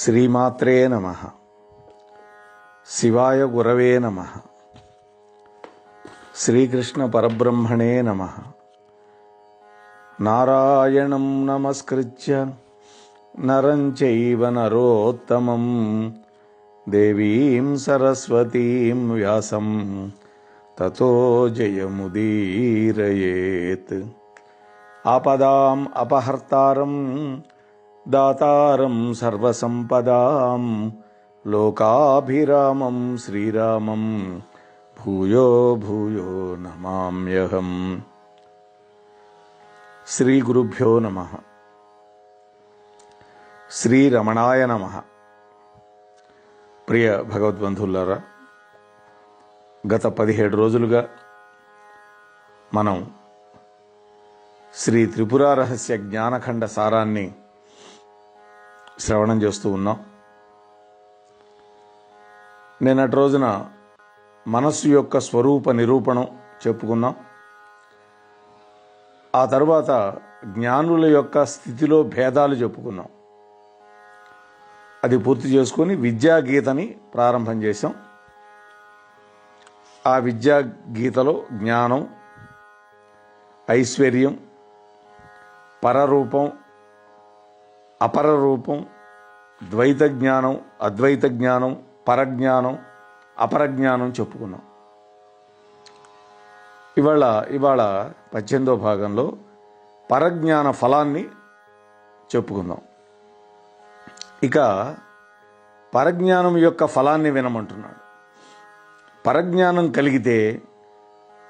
శ్రీమాత్రే నమ. శివాయ గురవే నమ. శ్రీకృష్ణ పరబ్రహ్మణే నమ. నారాయణం నమస్కృత్య నరం చైవ నరోత్తమం. దేవీం సరస్వతీం వ్యాసం. తతో జయముదీరయేత్. ఆపదాం అపహర్తారం దాతారం సర్వసంపదాం లోకాభిరామం శ్రీరామం భూయో భూయో నమామ్యహం. శ్రీ గురుభ్యో నమ. శ్రీ రమణాయ నమ. ప్రియ భగవద్బంధువులారా గత పదిహేడు రోజులుగా మనం శ్రీ త్రిపుర రహస్య జ్ఞానఖండ సారాన్ని శ్రవణం చేస్తూ ఉన్నాం. నిన్నటి రోజున మనస్సు యొక్క స్వరూప నిరూపణం చెప్పుకున్నాం. ఆ తర్వాత జ్ఞానుల యొక్క స్థితిలో భేదాలు చెప్పుకున్నాం. అది పూర్తి చేసుకొని విద్యా గీతని ప్రారంభం చేశాం. ఆ విద్యా గీతలో జ్ఞానం ఐశ్వర్యం పరరూపం అపర రూపం ద్వైత జ్ఞానం అద్వైత జ్ఞానం పరజ్ఞానం అపరజ్ఞానం చెప్పుకున్నాం. ఇవాళ ఇవాళ పద్దెనిమిదో భాగంలో పరజ్ఞాన ఫలాన్ని చెప్పుకుందాం. ఇక పరజ్ఞానం యొక్క ఫలాన్ని వినమంటున్నాడు. పరజ్ఞానం కలిగితే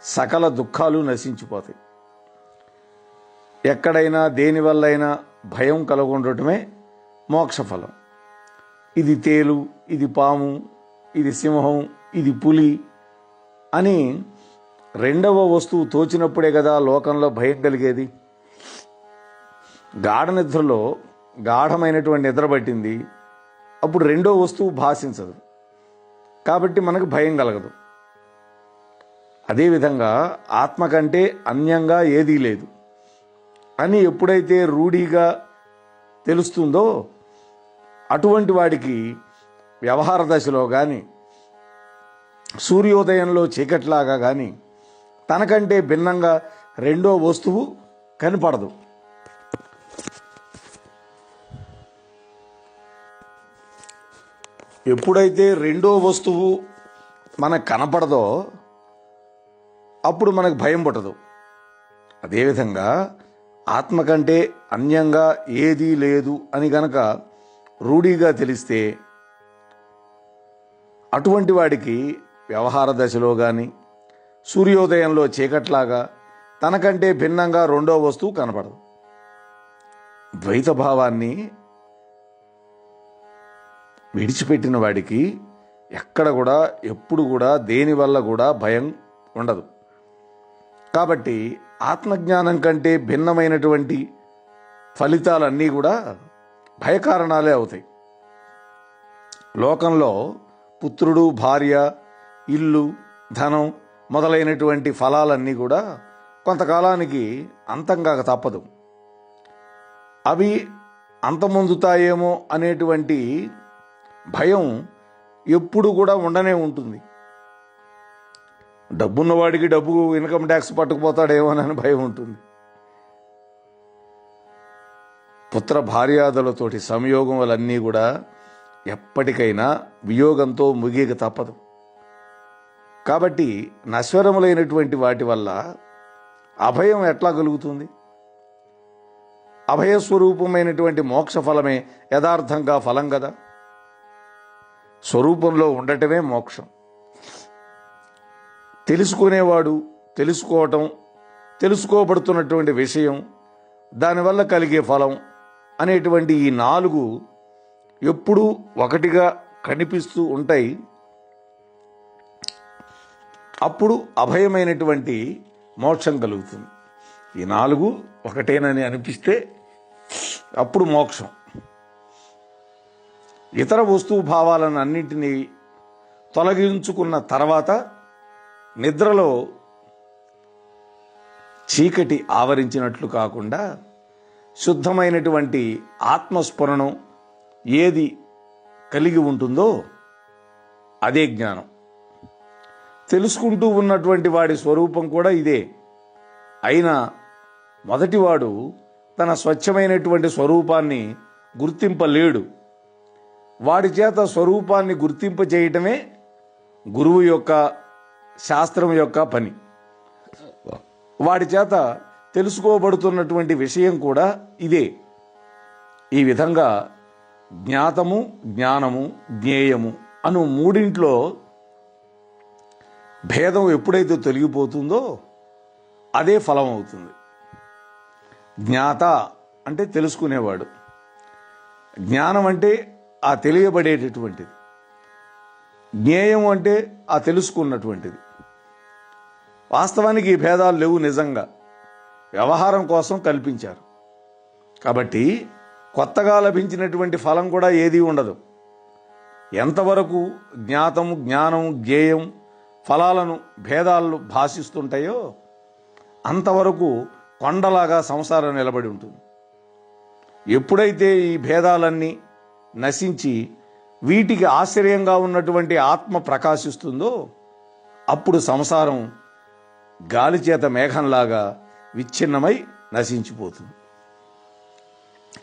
సకల దుఃఖాలు నశించిపోతాయి. ఎక్కడైనా దేనివల్లైనా భయం కలగొండటమే మోక్షఫలం. ఇది తేలు ఇది పాము ఇది సింహం ఇది పులి అని రెండవ వస్తువు తోచినప్పుడే కదా లోకంలో భయం కలిగేది. గాఢ నిద్రలో గాఢమైనటువంటి నిద్ర పట్టింది. అప్పుడు రెండో వస్తువు భాషించదు. కాబట్టి మనకు భయం కలగదు. అదేవిధంగా ఆత్మ కంటే అన్యంగా ఏదీ లేదు. అని ఎప్పుడైతే రూఢీగా తెలుస్తుందో అటువంటి వాడికి వ్యవహార దశలో కానీ సూర్యోదయంలో చీకట్లాగా కానీ తనకంటే భిన్నంగా రెండో వస్తువు కనపడదు. ఎప్పుడైతే రెండో వస్తువు మనకు కనపడదో అప్పుడు మనకు భయం పుట్టదు. అదేవిధంగా ఆత్మ కంటే అన్యంగా ఏదీ లేదు అని గనక రూఢీగా తెలిస్తే అటువంటి వాడికి వ్యవహార దశలో కానీ సూర్యోదయంలో చీకట్లాగా తనకంటే భిన్నంగా రెండో వస్తువు కనపడదు. ద్వైత భావాన్ని విడిచిపెట్టిన వాడికి ఎక్కడ కూడా ఎప్పుడు కూడా దేనివల్ల కూడా భయం ఉండదు. కాబట్టి ఆత్మజ్ఞానం కంటే భిన్నమైనటువంటి ఫలితాలన్నీ కూడా భయకారణాలే అవుతాయి. లోకంలో పుత్రుడు భార్య ఇల్లు ధనం మొదలైనటువంటి ఫలాలన్నీ కూడా కొంతకాలానికి అంతంగా తప్పదు. అవి అంతమొందుతాయేమో అనేటువంటి భయం ఎప్పుడు కూడా ఉండనే ఉంటుంది. డబ్బున్నవాడికి డబ్బు ఇన్కమ్ ట్యాక్స్ పట్టుకుపోతాడేమోనని భయం ఉంటుంది. పుత్ర భార్యాదులతోటి సంయోగం వలన్నీ కూడా ఎప్పటికైనా వియోగంతో ముగియక తప్పదు. కాబట్టి నశ్వరములైనటువంటి వాటి వల్ల అభయం ఎట్లా కలుగుతుంది? అభయస్వరూపమైనటువంటి మోక్ష ఫలమే యథార్థంగా ఫలం కదా. స్వరూపంలో ఉండటమే మోక్షం. తెలుసుకునేవాడు తెలుసుకోవటం తెలుసుకోబడుతున్నటువంటి విషయం దానివల్ల కలిగే ఫలం అనేటువంటి ఈ నాలుగు ఎప్పుడూ ఒకటిగా కనిపిస్తూ ఉంటాయి. అప్పుడు అభయమైనటువంటి మోక్షం కలుగుతుంది. ఈ నాలుగు ఒకటేనని అనిపిస్తే అప్పుడు మోక్షం. ఇతర వస్తువు భావాలను అన్నింటినీ తొలగించుకున్న తర్వాత నిద్రలో చీకటి ఆవరించినట్లు కాకుండా శుద్ధమైనటువంటి ఆత్మస్ఫురణం ఏది కలిగి ఉంటుందో అదే జ్ఞానం. తెలుసుకుంటూ ఉన్నటువంటి వాడి స్వరూపం కూడా ఇదే. అయినా మొదటివాడు తన స్వచ్ఛమైనటువంటి స్వరూపాన్ని గుర్తింపలేడు. వాడి చేత స్వరూపాన్ని గుర్తింప చేయటమే గురువు యొక్క శాస్త్రం యొక్క పని. వాడి చేత తెలుసుకోబడుతున్నటువంటి విషయం కూడా ఇదే. ఈ విధంగా జ్ఞాతము జ్ఞానము జ్ఞేయము అను మూడింట్లో భేదం ఎప్పుడైతే తొలగిపోతుందో అదే ఫలం అవుతుంది. జ్ఞాత అంటే తెలుసుకునేవాడు. జ్ఞానం అంటే ఆ తెలియబడేటటువంటిది. జ్ఞేయం అంటే ఆ తెలుసుకున్నటువంటిది. వాస్తవానికి ఈ భేదాలు లేవు నిజంగా. వ్యవహారం కోసం కల్పించారు. కాబట్టి కొత్తగా లభించినటువంటి ఫలం కూడా ఏదీ ఉండదు. ఎంతవరకు జ్ఞాతం జ్ఞానం జ్ఞేయం ఫలాలను భేదాలు భాషిస్తుంటాయో అంతవరకు కొండలాగా సంసారం నిలబడి ఉంటుంది. ఎప్పుడైతే ఈ భేదాలన్నీ నశించి వీటికి ఆశ్చర్యంగా ఉన్నటువంటి ఆత్మ ప్రకాశిస్తుందో అప్పుడు సంసారం గాలి చేత మేఘంలాగా విచ్ఛిన్నమై నశించిపోతుంది.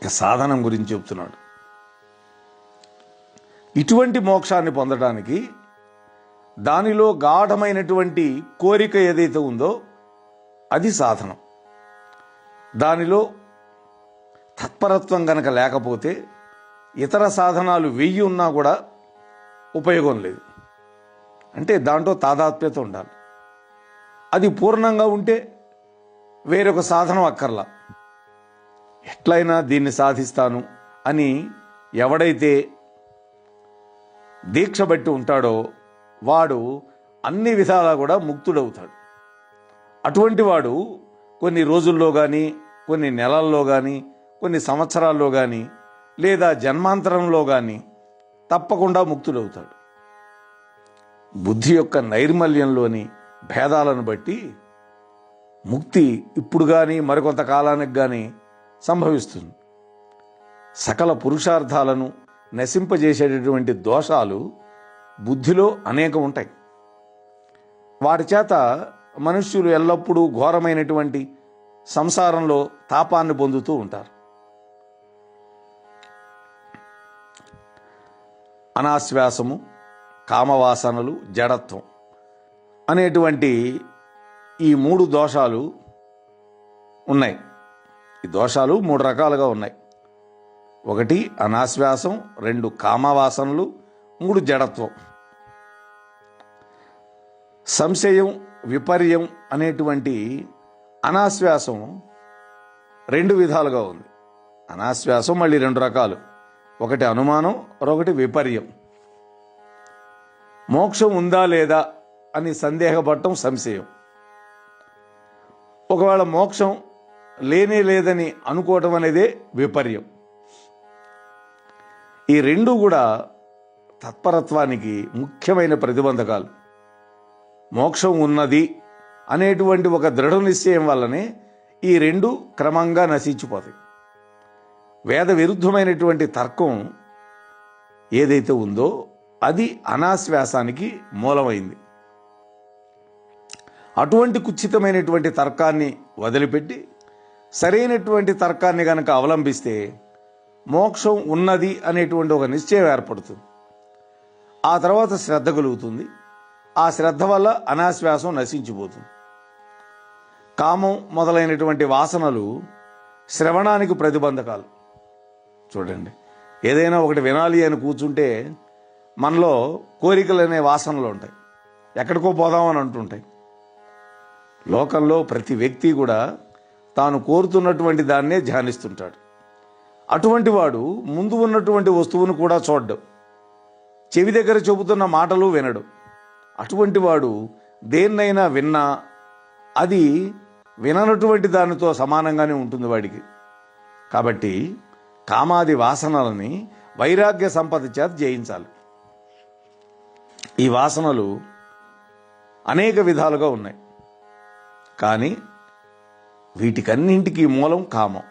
ఇక సాధనం గురించి చెప్తున్నాడు. ఇటువంటి మోక్షాన్ని పొందడానికి దానిలో గాఢమైనటువంటి కోరిక ఏదైతే ఉందో అది సాధనం. దానిలో తత్పరత్వం గనక లేకపోతే ఇతర సాధనాలు వెయ్యి ఉన్నా కూడా ఉపయోగం లేదు. అంటే దాంట్లో తాదాత్మ్యత ఉండాలి. అది పూర్ణంగా ఉంటే వేరొక సాధనం అక్కర్లా. ఎట్లయినా దీన్ని సాధిస్తాను అని ఎవడైతే దీక్ష బట్టి ఉంటాడో వాడు అన్ని విధాలా కూడా ముక్తుడవుతాడు. అటువంటి వాడు కొన్ని రోజుల్లో కానీ కొన్ని నెలల్లో కానీ కొన్ని సంవత్సరాల్లో కానీ లేదా జన్మాంతరంలో కానీ తప్పకుండా ముక్తుడవుతాడు. బుద్ధి యొక్క నైర్మల్యంలోని భేదాలను బట్టి ముక్తి ఇప్పుడు కానీ మరికొంత కాలానికి కానీ సంభవిస్తుంది. సకల పురుషార్థాలను నశింపజేసేటటువంటి దోషాలు బుద్ధిలో అనేకం ఉంటాయి. వాటి చేత మనుష్యులు ఎల్లప్పుడూ ఘోరమైనటువంటి సంసారంలో తాపాన్ని పొందుతూ ఉంటారు. అనాశ్వాసము కామవాసనలు జడత్వం. అనేటువంటి ఈ మూడు దోషాలు ఉన్నాయి. ఈ దోషాలు మూడు రకాలుగా ఉన్నాయి. ఒకటి అనాశ్వాసం రెండు కామవాసనలు మూడు జడత్వం. సంశయం విపర్యం అనేటువంటి అనాశ్వాసం రెండు విధాలుగా ఉంది. అనాశ్వాసం మళ్ళీ రెండు రకాలు. ఒకటి అనుమానం మరొకటి విపర్యం. మోక్షం ఉందా లేదా అని సందేహపడటం సంశయం. ఒకవేళ మోక్షం లేనే లేదని అనుకోవటం అనేదే విపర్యం. ఈ రెండు కూడా తత్పరత్వానికి ముఖ్యమైన ప్రతిబంధకాలు. మోక్షం ఉన్నది అనేటువంటి ఒక దృఢ నిశ్చయం వల్లనే ఈ రెండు క్రమంగా నశించిపోతాయి. వేద విరుద్ధమైనటువంటి తర్కం ఏదైతే ఉందో అది అనాశ్వాసానికి మూలమైంది. అటువంటి కుచితమైనటువంటి తర్కాన్ని వదిలిపెట్టి సరైనటువంటి తర్కాన్ని గనక అవలంబిస్తే మోక్షం ఉన్నది అనేటువంటి ఒక నిశ్చయం ఏర్పడుతుంది. ఆ తర్వాత శ్రద్ధ కలుగుతుంది. ఆ శ్రద్ధ వల్ల అనాశ్వాసం నశించిపోతుంది. కామం మొదలైనటువంటి వాసనలు శ్రవణానికి ప్రతిబంధకాలు. చూడండి ఏదైనా ఒకటి వినాలి అని కూర్చుంటే మనలో కోరికలు అనే వాసనలు ఉంటాయి. ఎక్కడికో పోదామని అంటుంటాయి. లోకంలో ప్రతి వ్యక్తి కూడా తాను కోరుతున్నటువంటి దాన్నే ధ్యానిస్తుంటాడు. అటువంటి వాడు ముందు ఉన్నటువంటి వస్తువును కూడా చూడడం. చెవి దగ్గర చెబుతున్న మాటలు వినడు. అటువంటి వాడు దేన్నైనా విన్నా అది విననటువంటి దానితో సమానంగానే ఉంటుంది వాడికి. కాబట్టి కామాది వాసనలని వైరాగ్య సంపద చేత జయించాలి. ఈ వాసనలు అనేక విధాలుగా ఉన్నాయి. కానీ వీటికన్నింటికి మూలం కామం.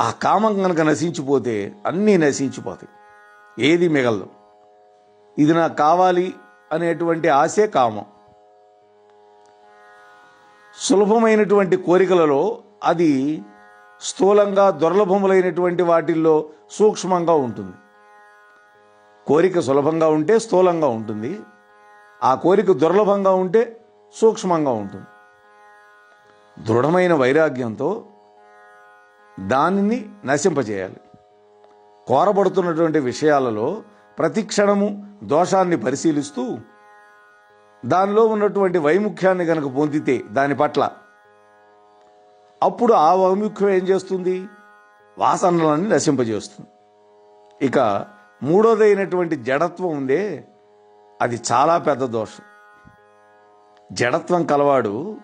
ఆ కామం కనుక నశించిపోతే అన్నీ నశించిపోతాయి. ఏది మిగలదు. ఇది నాకు కావాలి అనేటువంటి ఆశే కామం. సులభమైనటువంటి కోరికలలో అది స్థూలంగా దుర్లభములైనటువంటి వాటిల్లో సూక్ష్మంగా ఉంటుంది. కోరిక సులభంగా ఉంటే స్థూలంగా ఉంటుంది. ఆ కోరిక దుర్లభంగా ఉంటే సూక్ష్మంగా ఉంటుంది. దృఢమైన వైరాగ్యంతో దానిని నశింపజేయాలి. కోరబడుతున్నటువంటి విషయాలలో ప్రతి క్షణము దోషాన్ని పరిశీలిస్తూ దానిలో ఉన్నటువంటి వైముఖ్యాన్ని కనుక పొందితే దాని పట్ల అప్పుడు ఆ వైముఖ్యం ఏం చేస్తుంది? వాసనలన్నీ నశింపజేస్తుంది. ఇక మూడోదైనటువంటి జడత్వం ఉందే అది చాలా పెద్ద దోషం. జడత్వం కలవాడు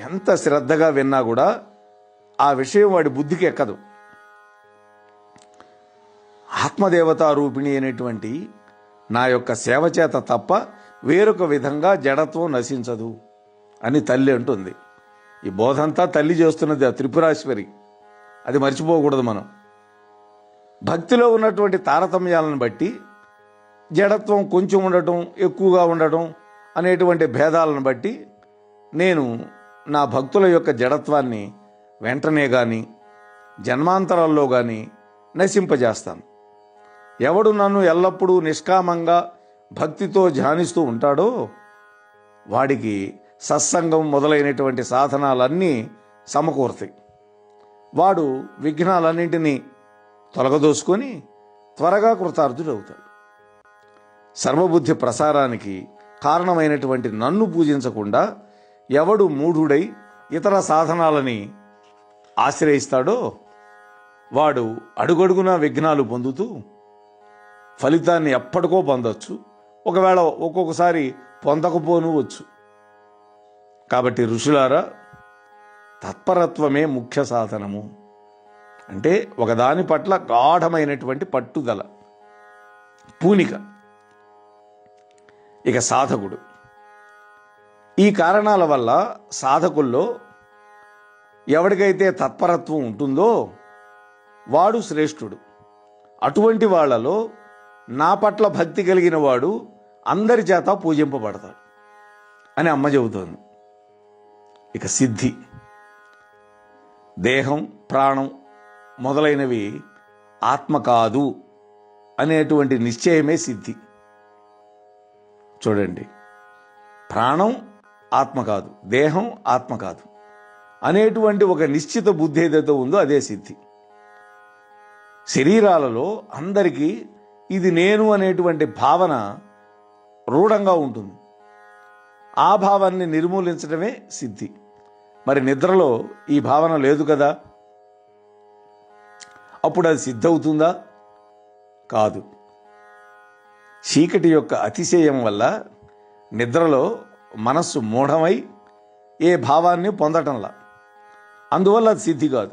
ఎంత శ్రద్ధగా విన్నా కూడా ఆ విషయం వాడి బుద్ధికి ఎక్కదు. ఆత్మదేవతా రూపిణి అనేటువంటి నా యొక్క సేవ చేత తప్ప వేరొక విధంగా జడత్వం నశించదు అని తల్లి అంటుంది. ఈ బోధంతా తల్లి చేస్తున్నది ఆ త్రిపురాశ్వరి. అది మర్చిపోకూడదు మనం. భక్తిలో ఉన్నటువంటి తారతమ్యాలను బట్టి జడత్వం కొంచెం ఉండటం ఎక్కువగా ఉండటం అనేటువంటి భేదాలను బట్టి నేను నా భక్తుల యొక్క జడత్వాన్ని వెంటనే కానీ జన్మాంతరాల్లో కానీ నశింపజేస్తాను. ఎవడు నన్ను ఎల్లప్పుడూ నిష్కామంగా భక్తితో ధ్యానిస్తూ ఉంటాడో వాడికి సత్సంగం మొదలైనటువంటి సాధనాలన్నీ సమకూరుతాయి. వాడు విఘ్నాలన్నింటినీ తొలగదోసుకొని త్వరగా కృతార్థుడవుతాడు. సర్వబుద్ధి ప్రసారానికి కారణమైనటువంటి నన్ను పూజించకుండా ఎవడు మూఢుడై ఇతర సాధనాలని ఆశ్రయిస్తాడో వాడు అడుగడుగునా విఘ్నాలు పొందుతూ ఫలితాన్ని ఎప్పటికో పొందొచ్చు. ఒకవేళ ఒక్కొక్కసారి పొందకపోను వచ్చు. కాబట్టి ఋషులారా తత్పరత్వమే ముఖ్య సాధనము. అంటే ఒకదాని పట్ల గాఢమైనటువంటి పట్టుదల పూనిక. ఇక సాధకుడు. ఈ కారణాల వల్ల సాధకుల్లో ఎవరికైతే తత్పరత్వం ఉంటుందో వాడు శ్రేష్ఠుడు. అటువంటి వాళ్ళలో నా పట్ల భక్తి కలిగిన వాడు అందరి చేత పూజింపబడతాడు అని అమ్మ చెబుతోంది. ఇక సిద్ధి దేహం ప్రాణం మొదలైనవి ఆత్మ కాదు అనేటువంటి నిశ్చయమే సిద్ధి. చూడండి ప్రాణం ఆత్మ కాదు. దేహం ఆత్మ కాదు. అనేటువంటి ఒక నిశ్చిత బుద్ధి ఏదైతే ఉందో అదే సిద్ధి. శరీరాలలో అందరికీ ఇది నేను అనేటువంటి భావన రూఢంగా ఉంటుంది. ఆ భావాన్ని నిర్మూలించడమే సిద్ధి. మరి నిద్రలో ఈ భావన లేదు కదా? అప్పుడు అది సిద్ధవుతుందా? కాదు. చీకటి యొక్క అతిశయం వల్ల నిద్రలో మనస్సు మూఢమై ఏ భావాన్ని పొందటంలా. అందువల్ల అది సిద్ధి కాదు.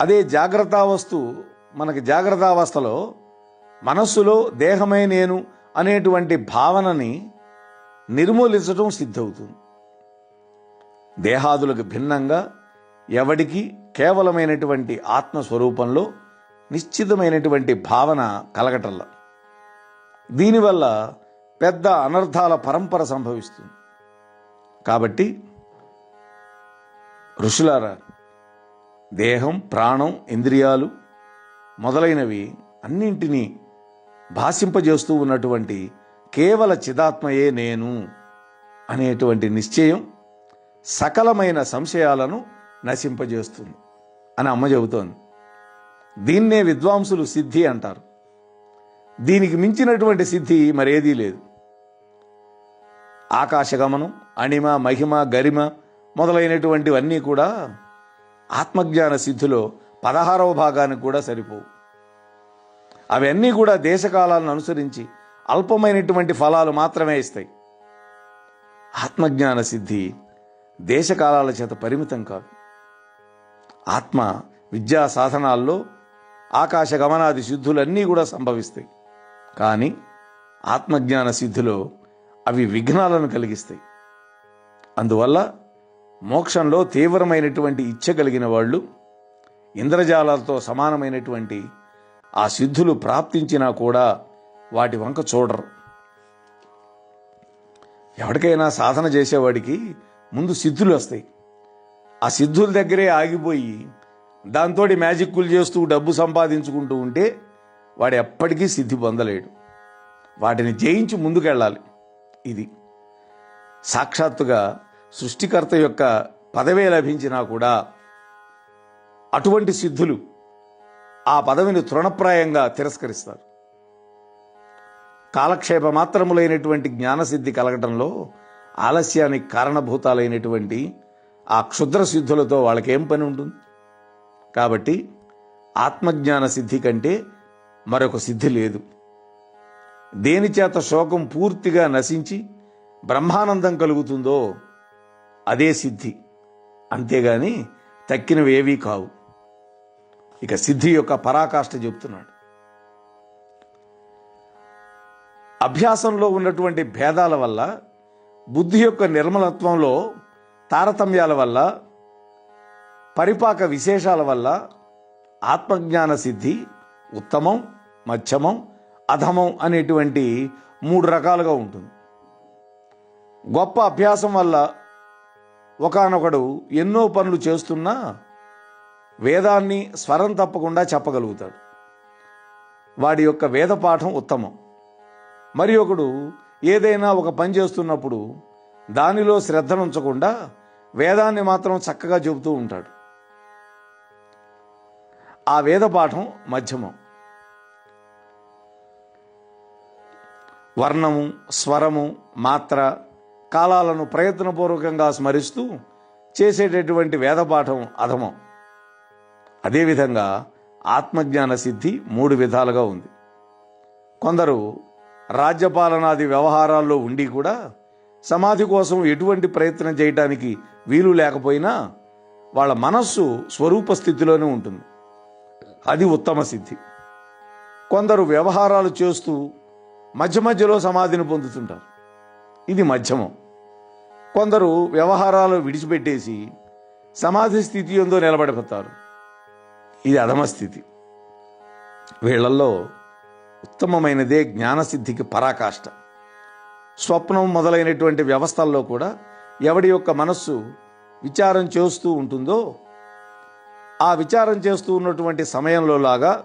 అదే జాగ్రత్తావస్తు మనకి జాగ్రత్తావస్థలో మనస్సులో దేహమే నేను అనేటువంటి భావనని నిర్మూలించడం సిద్ధవుతుంది. దేహాదులకు భిన్నంగా ఎవడికి కేవలమైనటువంటి ఆత్మస్వరూపంలో నిశ్చితమైనటువంటి భావన కలగటంలా. దీనివల్ల పెద్ద అనర్థాల పరంపర సంభవిస్తుంది. కాబట్టి ఋషులారా దేహం ప్రాణం ఇంద్రియాలు మొదలైనవి అన్నింటినీ భాషింపజేస్తూ ఉన్నటువంటి కేవల చిదాత్మయే నేను అనేటువంటి నిశ్చయం సకలమైన సంశయాలను నశింపజేస్తుంది అని అమ్మ చెబుతోంది. దీన్నే విద్వాంసులు సిద్ధి అంటారు. దీనికి మించినటువంటి సిద్ధి మరేదీ లేదు. ఆకాశగమనం అణిమ మహిమ గరిమ మొదలైనటువంటివన్నీ కూడా ఆత్మజ్ఞాన సిద్ధిలో పదహారవ భాగానికి కూడా సరిపోవు. అవన్నీ కూడా దేశకాలాలను అనుసరించి అల్పమైనటువంటి ఫలాలు మాత్రమే ఇస్తాయి. ఆత్మజ్ఞాన సిద్ధి దేశకాలాల చేత పరిమితం కాదు. ఆత్మ విద్యా సాధనాల్లో ఆకాశ గమనాది సిద్ధులన్నీ కూడా సంభవిస్తాయి. కానీ ఆత్మజ్ఞాన సిద్ధిలో అవి విఘ్నాలను కలిగిస్తాయి. అందువల్ల మోక్షంలో తీవ్రమైనటువంటి ఇచ్చ కలిగిన వాళ్ళు ఇంద్రజాలాలతో సమానమైనటువంటి ఆ సిద్ధులు ప్రాప్తించినా కూడా వాటి వంక చూడరు. ఎవరికైనా సాధన చేసేవాడికి ముందు సిద్ధులు వస్తాయి. ఆ సిద్ధుల దగ్గరే ఆగిపోయి దాంతో మ్యాజిక్కులు చేస్తూ డబ్బు సంపాదించుకుంటూ ఉంటే వాడు ఎప్పటికీ సిద్ధి పొందలేడు. వాటిని జయించి ముందుకెళ్ళాలి. ఇది. సాక్షాత్తుగా సృష్టికర్త యొక్క పదవే లభించినా కూడా అటువంటి సిద్ధులు ఆ పదవిని తృణప్రాయంగా తిరస్కరిస్తారు. కాలక్షేప మాత్రములైనటువంటి జ్ఞానసిద్ధి కలగటంలో ఆలస్యానికి కారణభూతాలైనటువంటి ఆ క్షుద్ర సిద్ధులతో వాళ్ళకేం పని ఉంటుంది? కాబట్టి ఆత్మజ్ఞాన సిద్ధి కంటే మరొక సిద్ధి లేదు. దేనిచేత శోకం పూర్తిగా నశించి బ్రహ్మానందం కలుగుతుందో అదే సిద్ధి. అంతేగాని తక్కినవేవీ కావు. ఇక సిద్ధి యొక్క పరాకాష్ఠ చెబుతున్నాడు అభ్యాసంలో ఉన్నటువంటి భేదాల వల్ల బుద్ధి యొక్క నిర్మలత్వంలో తారతమ్యాల వల్ల పరిపాక విశేషాల వల్ల ఆత్మజ్ఞాన సిద్ధి ఉత్తమం మధ్యమం అధమం అనేటువంటి మూడు రకాలుగా ఉంటుంది. గొప్ప అభ్యాసం వల్ల ఒకనొకడు ఎన్నో పనులు చేస్తున్నా వేదాన్ని స్వరం తప్పకుండా చెప్పగలుగుతాడు. వాడి యొక్క వేద పాఠం ఉత్తమం. మరి ఒకడు ఏదైనా ఒక పని చేస్తున్నప్పుడు దానిలో శ్రద్ధను ఉంచకుండా వేదాన్ని మాత్రం చక్కగా చెబుతూ ఉంటాడు. ఆ వేద పాఠం మధ్యమం. వర్ణము స్వరము మాత్ర కాలాలను ప్రయత్నపూర్వకంగా స్మరిస్తూ చేసేటటువంటి వేదపాఠం అధమం. అదేవిధంగా ఆత్మజ్ఞాన సిద్ధి మూడు విధాలుగా ఉంది. కొందరు రాజ్యపాలనాది వ్యవహారాల్లో ఉండి కూడా సమాధి కోసం ఎటువంటి ప్రయత్నం చేయటానికి వీలు లేకపోయినా వాళ్ళ మనస్సు స్వరూప స్థితిలోనే ఉంటుంది. అది ఉత్తమ సిద్ధి. కొందరు వ్యవహారాలు చేస్తూ మధ్య మధ్యలో సమాధిని పొందుతుంటారు. ఇది మధ్యమం. కొందరు వ్యవహారాలు విడిచిపెట్టేసి సమాధి స్థితి ఎందో నిలబడిపోతారు. ఇది అధమ స్థితి. వీళ్ళల్లో ఉత్తమమైనదే జ్ఞానసిద్ధికి పరాకాష్ట. స్వప్నం మొదలైనటువంటి వ్యవస్థల్లో కూడా ఎవడి యొక్క మనస్సు విచారం చేస్తూ ఉంటుందో ఆ విచారం చేస్తూ ఉన్నటువంటి సమయంలో లాగా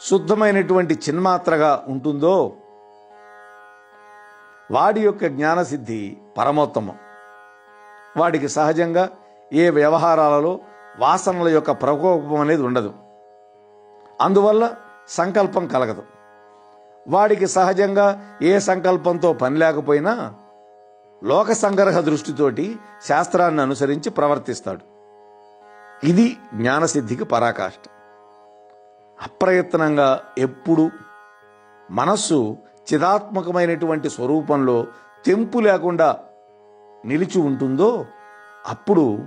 శుద్ధమైనటువంటి చిన్మాత్రగా ఉంటుందో వాడి యొక్క జ్ఞానసిద్ధి పరమోత్తమం. వాడికి సహజంగా ఏ వ్యవహారాలలో వాసనల యొక్క ప్రకోపం అనేది ఉండదు. అందువల్ల సంకల్పం కలగదు. వాడికి సహజంగా ఏ సంకల్పంతో పని లేకపోయినా లోక సంగ్రహ దృష్టితోటి శాస్త్రాన్ని అనుసరించి ప్రవర్తిస్తాడు. ఇది జ్ఞానసిద్ధికి పరాకాష్ట. అప్రయత్నంగా ఎప్పుడు మనస్సు చిదాత్మకమైనటువంటి స్వరూపంలో తెంపు లేకుండా నిలిచి ఉంటుందో అప్పుడు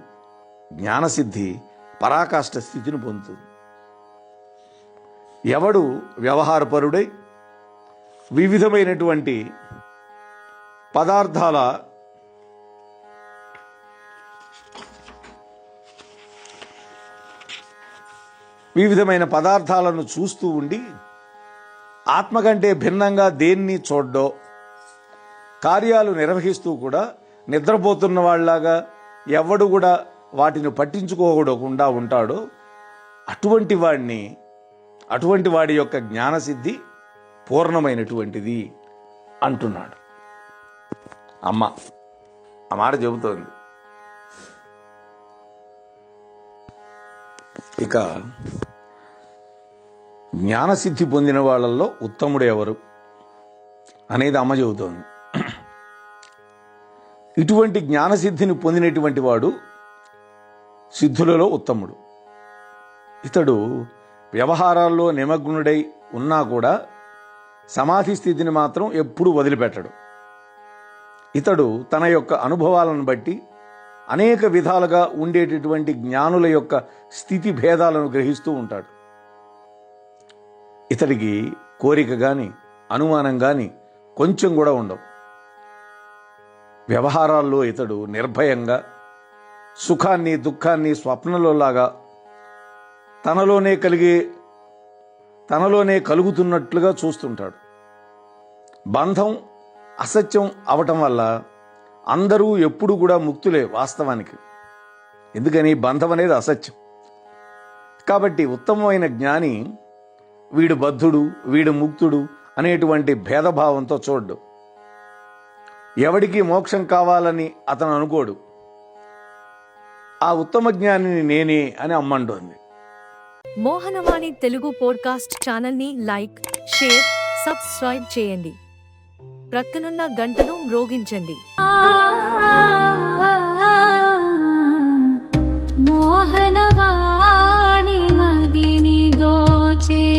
జ్ఞానసిద్ధి పరాకాష్ట స్థితిని పొందుతుంది. ఎవడు వ్యవహారపరుడై వివిధమైనటువంటి పదార్థాల వివిధమైన పదార్థాలను చూస్తూ ఉండి ఆత్మ కంటే భిన్నంగా దేన్ని చూడ్డో కార్యాలు నిర్వహిస్తూ కూడా నిద్రపోతున్న వాళ్ళలాగా ఎవడు కూడా వాటిని పట్టించుకోకుండా ఉంటాడో అటువంటి వాడిని అటువంటి వాడి యొక్క జ్ఞానసిద్ధి పూర్ణమైనటువంటిది అంటున్నాడు. అమ్మ ఆ మాట చెబుతోంది. ఇక జ్ఞానసిద్ధి పొందిన వాళ్ళల్లో ఉత్తముడు ఎవరు అనేది అమ్మ చెబుతోంది. ఇటువంటి జ్ఞానసిద్ధిని పొందినటువంటి వాడు సిద్ధులలో ఉత్తముడు. ఇతడు వ్యవహారాల్లో నిమగ్నుడై ఉన్నా కూడా సమాధి స్థితిని మాత్రం ఎప్పుడూ వదిలిపెట్టడు. ఇతడు తన యొక్క అనుభవాలను బట్టి అనేక విధాలుగా ఉండేటటువంటి జ్ఞానుల యొక్క స్థితి భేదాలను గ్రహిస్తూ ఉంటాడు. ఇతడికి కోరిక కానీ అనుమానం కానీ కొంచెం కూడా ఉండవు. వ్యవహారాల్లో ఇతడు నిర్భయంగా సుఖాన్ని దుఃఖాన్ని స్వప్నంలోలాగా తనలోనే కలిగే తనలోనే కలుగుతున్నట్లుగా చూస్తుంటాడు. బంధం అసత్యం అవటం వల్ల అందరూ ఎప్పుడు కూడా ముక్తులే వాస్తవానికి. ఎందుకని బంధం అనేది అసత్యం. కాబట్టి ఉత్తమమైన జ్ఞాని వీడు బద్ధుడు వీడు ముక్తుడు అనేటువంటి భేదభావంతో చూడ్డు. ఎవడికి మోక్షం కావాలని అతను అనుకోడు. ఆ ఉత్తమ జ్ఞానిని నేనే అని అమ్మంటోంది. మోహనవాణి తెలుగు పోడ్కాస్ట్ ఛానల్ని లైక్ షేర్ సబ్స్క్రైబ్ చేయండి. ప్రక్కనున్న గంటను మ్రోగించండి. మోహనవా